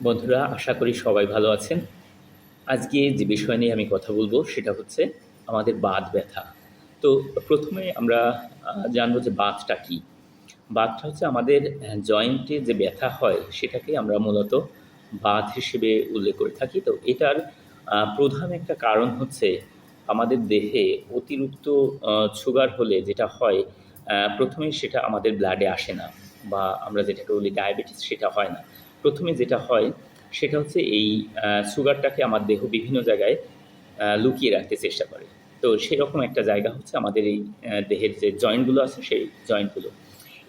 বন্ধুরা আশা করি সবাই ভালো আছেন। আজকে যে বিষয় নিয়ে আমি কথা বলব সেটা হচ্ছে আমাদের বাত ব্যথা। তো প্রথমে আমরা জানব যে বাতটা কী। বাতটা হচ্ছে আমাদের জয়েন্টে যে ব্যথা হয় সেটাকে আমরা মূলত বাত হিসেবে উল্লেখ করে থাকি। তো এটার প্রধান একটা কারণ হচ্ছে আমাদের দেহে অতিরিক্ত সুগার হলে যেটা হয় আহ, প্রথমেই সেটা আমাদের ব্লাডে আসে না বা আমরা যেটাকে বলি ডায়াবেটিস সেটা হয় না। প্রথমে যেটা হয়, সেটা হচ্ছে এই সুগারটাকে আমার দেহ বিভিন্ন জায়গায় লুকিয়ে রাখতে চেষ্টা করে। তো সেরকম একটা জায়গা হচ্ছে আমাদের এই দেহের যে জয়েন্টগুলো আছে, সেই জয়েন্টগুলো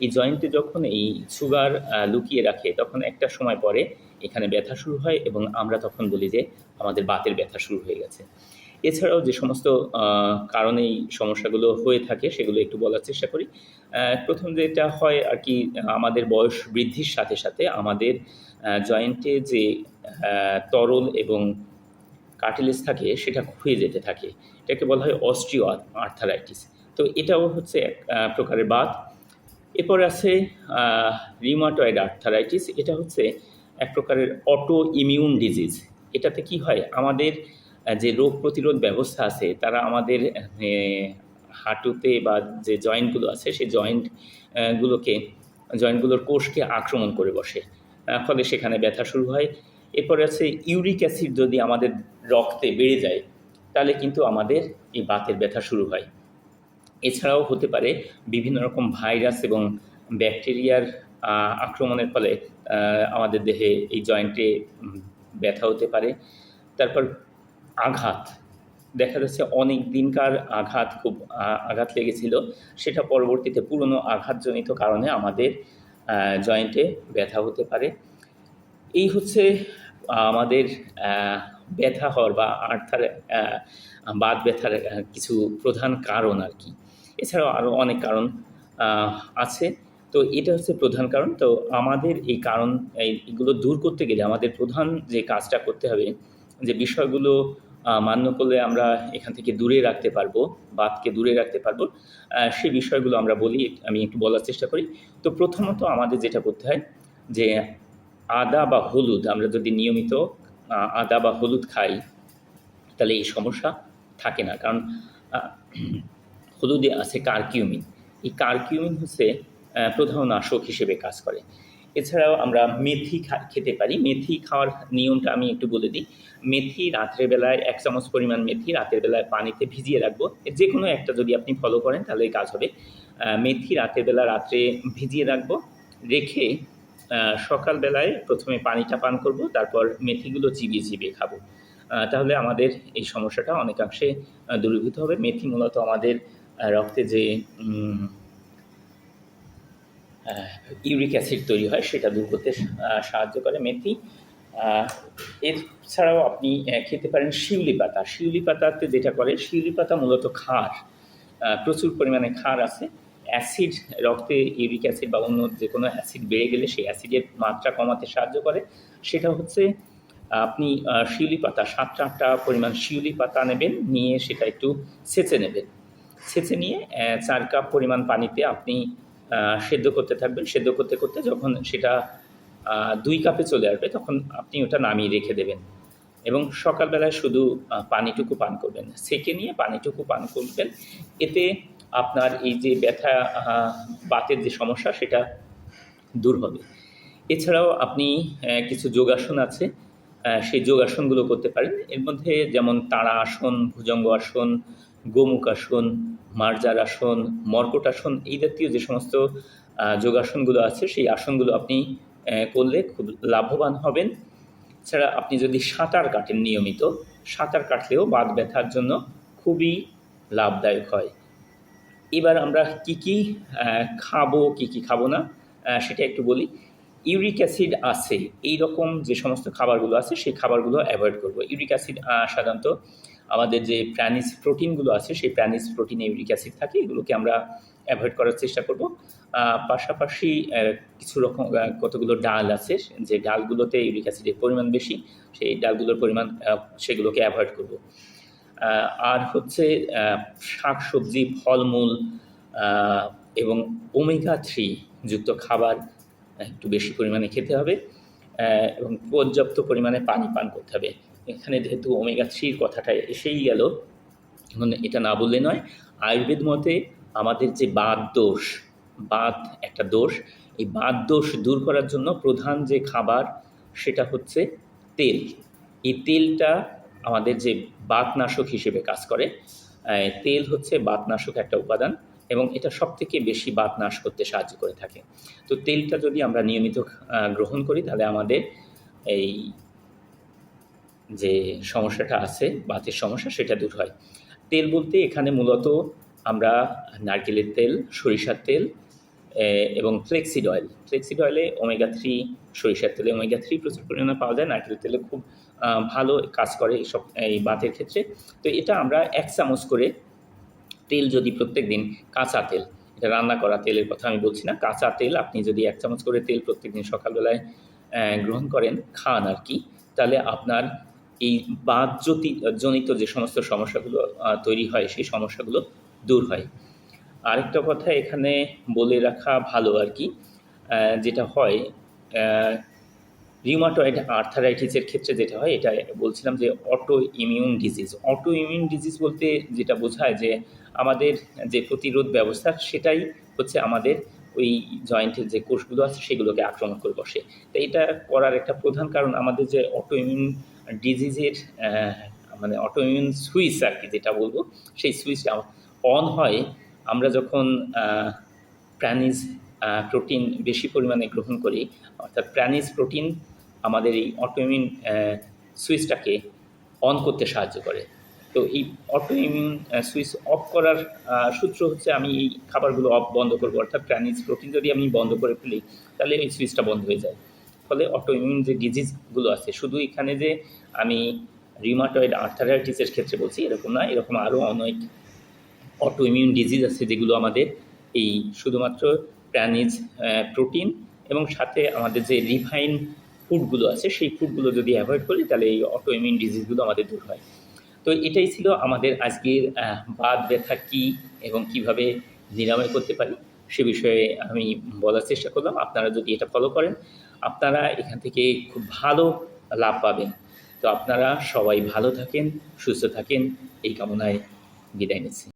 এই জয়েন্টে যখন এই সুগার লুকিয়ে রাখে, তখন একটা সময় পরে এখানে ব্যথা শুরু হয় এবং আমরা তখন বলি যে আমাদের বাতের ব্যথা শুরু হয়ে গেছে। এছাড়াও যে সমস্ত আহ, কারণে সমস্যাগুলো হয়ে থাকে সেগুলো একটু বলার চেষ্টা করি। প্রথম যেটা হয় আর কি আমাদের বয়স বৃদ্ধির সাথে সাথে আমাদের জয়েন্টে যে তরল এবং কার্টিলেজ থাকে সেটা ক্ষয়ে যেতে থাকে। এটাকে বলা হয় অস্ট্রিও আর্থারাইটিস তো এটাও হচ্ছে এক প্রকারের বাত। এরপর আছে রিমাটয়েড আর্থারাইটিস এটা হচ্ছে এক প্রকারের অটো ইমিউন ডিজিজ এটাতে কি হয়? আমাদের যে রোগ প্রতিরোধ ব্যবস্থা আছে, তারা আমাদের হাঁটুতে বা যে জয়েন্টগুলো আছে, সেই জয়েন্ট গুলোকে, জয়েন্টগুলোর কোষকে আক্রমণ করে বসে। ফলে সেখানে ব্যথা শুরু হয়। এরপরে আছে ইউরিক অ্যাসিড যদি আমাদের রক্তে বেড়ে যায়, তাহলে কিন্তু আমাদের এই বাতের ব্যথা শুরু হয়। এছাড়াও হতে পারে বিভিন্ন রকম ভাইরাস এবং ব্যাকটেরিয়ার আক্রমণের ফলে আমাদের দেহে এই জয়েন্টে ব্যথা হতে পারে। তারপর আঘাত। দেখা যাচ্ছে অনেক দিনকার আঘাত খুব আঘাত লেগেছিল। সেটা পরবর্তীতে পুরনো আঘাতজনিত কারণে আমাদের জয়েন্টে ব্যথা হতে পারে। এই হচ্ছে আমাদের ব্যথা হওয়ার বা আর্থার বাত ব্যথার কিছু প্রধান কারণ আর কি। এছাড়াও আরও অনেক কারণ আছে। তো এটা হচ্ছে প্রধান কারণ। তো আমাদের এই কারণ, এই- এগুলো দূর করতে গেলে আমাদের প্রধান যে কাজটা করতে হবে, যে বিষয়গুলো মান্য করলে আমরা এখান থেকে দূরে রাখতে পারব বাতকে দূরে রাখতে পারব। সেই বিষয়গুলো আমরা বলি, আমি একটু বলার চেষ্টা করি। তো প্রথমত আমাদের যেটা করতে হয় যে, আদা বা হলুদ, আমরা যদি নিয়মিত আদা বা হলুদ খাই, তাহলে এই সমস্যা থাকে না। কারণ হলুদে আছে কার্কিউমিন। এই কার্কিউমিন হচ্ছে প্রধান নাশক হিসেবে কাজ করে। এছাড়াও আমরা মেথি খেতে পারি। মেথি খাওয়ার নিয়মটা আমি একটু বলে দিই। মেথি রাত্রের বেলায় এক চামচ পরিমাণ মেথি, রাতের বেলায় পানিতে ভিজিয়ে রাখব। যে কোনো একটা যদি আপনি ফলো করেন তাহলে কাজ হবে। মেথি রাতের বেলা রাত্রে ভিজিয়ে রাখব। রেখে সকালবেলায় প্রথমে পানিটা পান করব, তারপর মেথিগুলো চিবিয়ে চিবিয়ে খাব। তাহলে আমাদের এই সমস্যাটা অনেকাংশে দূরীভূত হবে। মেথি মূলত আমাদের রক্তে যে ইউরিক অ্যাসিড তৈরি হয়, সেটা দূর করতে সাহায্য করে মেথি। এছাড়াও আপনি খেতে পারেন শিউলি পাতা। শিউলি পাতাতে যেটা করে, শিউলি পাতা মূলত খার প্রচুর পরিমাণে খার আছে। অ্যাসিড, রক্তে ইউরিক অ্যাসিড বা অন্য যে কোনো অ্যাসিড বেড়ে গেলে সেই অ্যাসিডের মাত্রা কমাতে সাহায্য করে। সেটা হচ্ছে, আপনি শিউলি পাতা, সাতটা আটটা পরিমাণ শিউলি পাতা নেবেন, নিয়ে সেটা একটু সেচে নেবেন। সেচে নিয়ে চার কাপ পরিমাণ পানিতে আপনি সেদ্ধ করতে থাকবেন। সেদ্ধ করতে করতে যখন সেটা দুই কাপে চলে আসবে, তখন আপনি ওটা নামিয়ে রেখে দেবেন। এবং সকালবেলায় শুধু পানিটুকু পান করবেন। সেকে নিয়ে পানিটুকু পান করবেন। এতে আপনার এই যে ব্যথা বাতের যে সমস্যা, সেটা দূর হবে। এছাড়াও আপনি কিছু যোগাসন আছে সেই যোগাসনগুলো করতে পারেন। এর মধ্যে যেমন তাড়া আসন, ভুজঙ্গ আসন গোমুখ আসন, মার্জার আসন, মর্কট আসন এই জাতীয় যে সমস্ত যোগাসনগুলো আছে, সেই আসনগুলো আপনি করলে খুব লাভবান হবেন। এছাড়া আপনি যদি সাঁতার কাটেন নিয়মিত, সাঁতার কাটলেও বাদ ব্যথার জন্য খুবই লাভদায়ক হয়। এবার আমরা কি কি খাব, কি কি খাব না সেটা একটু বলি। ইউরিক অ্যাসিড আছে এই রকম যে সমস্ত খাবারগুলো আছে, সেই খাবারগুলো অ্যাভয়েড করব। ইউরিক অ্যাসিড সাধারণত আমাদের যে প্রাণিজ প্রোটিনগুলো আছে, সেই প্রাণিজ প্রোটিনে, ইউরিক অ্যাসিড থাকে, এগুলোকে আমরা অ্যাভয়েড করার চেষ্টা করব। পাশাপাশি কিছু রকম কতগুলো ডাল আছে, যে ডালগুলোতে ইউরিক অ্যাসিডের পরিমাণ বেশি, সেই ডালগুলোর পরিমাণ সেগুলোকে অ্যাভয়েড করব। আর হচ্ছে শাক সবজি ফলমূল এবং ওমেগা থ্রি যুক্ত খাবার একটু বেশি পরিমাণে খেতে হবে এবং পর্যাপ্ত পরিমাণে পানি পান করতে হবে। এখানে যেহেতু ওমেগা থ্রির কথাটা এসেই গেল, এখন এটা না বললে নয়, আয়ুর্বেদ মতে আমাদের যে বাত দোষ, বাত একটা দোষ, এই বাত দোষ দূর করার জন্য প্রধান যে খাবার সেটা হচ্ছে তেল। এই তেলটা আমাদের যে বাতনাশক হিসেবে কাজ করে তেল হচ্ছে বাতনাশক একটা উপাদান এবং এটা সব থেকে বেশি বাত নাশ করতে সাহায্য করে থাকে। তো তেলটা যদি আমরা নিয়মিত গ্রহণ করি তাহলে আমাদের এই যে সমস্যাটা আছে, বাতের সমস্যা, সেটা দূর হয়। তেল বলতে এখানে মূলত আমরা নারকেলের তেল, সরিষার তেল এবং ফ্লেক্সিড অয়েল ফ্লেক্সিড অয়েলে ওমেগা থ্রি সরিষার তেলে ওমেগা থ্রি প্রচুর পরিমাণে পাওয়া যায়। নারকেলের তেলে খুব ভালো কাজ করে এইসব এই বাতের ক্ষেত্রে। তো এটা আমরা এক চামচ করে তেল যদি প্রত্যেক দিন কাঁচা তেল, এটা রান্না করা তেলের কথা আমি বলছি না। কাঁচা তেল আপনি যদি এক চামচ করে তেল প্রত্যেকদিন সকালবেলায় গ্রহণ করেন, খান আর কি, তাহলে আপনার এই বাতজ্যোতি জনিত যে সমস্ত সমস্যাগুলো তৈরি হয়, সেই সমস্যাগুলো দূর হয়। আরেকটা কথা এখানে বলে রাখা ভালো আর কি যেটা হয় রিউমাটয়েড আর্থারাইটিসের ক্ষেত্রে যেটা হয়, এটা বলছিলাম যে autoimmune disease autoimmune disease বলতে যেটা বোঝায় যে আমাদের যে প্রতিরোধ ব্যবস্থা, সেটাই হচ্ছে আমাদের ওই জয়েন্টের যে কোষগুলো আছে সেগুলোকে আক্রমণ করে বসে। তো এটা করার একটা প্রধান কারণ আমাদের যে অটো ইমিউন ডিজিজের মানে অটো ইমিউন সুইচ আর কি যেটা বলব, সেই সুইচটা অন হয়, আমরা যখন প্রাণীজ প্রোটিন বেশি পরিমাণে গ্রহণ করি, অর্থাৎ প্রাণীজ প্রোটিন আমাদের এই অটোইমিউন সুইচটাকে অন করতে সাহায্য করে। তো এই অটো অটোইমিউন সুইচ অফ করার সূত্র হচ্ছে আমি এই খাবারগুলো অফ বন্ধ করব। অর্থাৎ প্রাণীজ প্রোটিন যদি আমি বন্ধ করে ফেলি, তাহলে এই সুইচটা বন্ধ হয়ে যায়। ফলে অটোইমিউন যে ডিজিজগুলো আছে, শুধু এখানে যে আমি রিউমাটয়েড আর্থারাইটিসের ক্ষেত্রে বলছি, এরকম না, এরকম আরও অনেক অটো ইমিউন ডিজিজ আছে যেগুলো আমাদের এই শুধুমাত্র প্রাণীজ প্রোটিন এবং সাথে আমাদের যে রিফাইন ফুডগুলো আছে, সেই ফুডগুলো যদি অ্যাভয়েড করি, তাহলে এই অটো ইমিউন ডিজিজগুলো আমাদের দূর হয়। তো এটাই ছিল আমাদের আজকের বাদ ব্যথা কী এবং কীভাবে নিরাময় করতে পারি সে বিষয়ে আমি বলার চেষ্টা করলাম। আপনারা যদি এটা ফলো করেন, আপনারা এখান থেকে খুব ভালো লাভ পাবেন। তো আপনারা সবাই ভালো থাকেন, সুস্থ থাকেন, এই কামনায় বিদায় নিচ্ছি।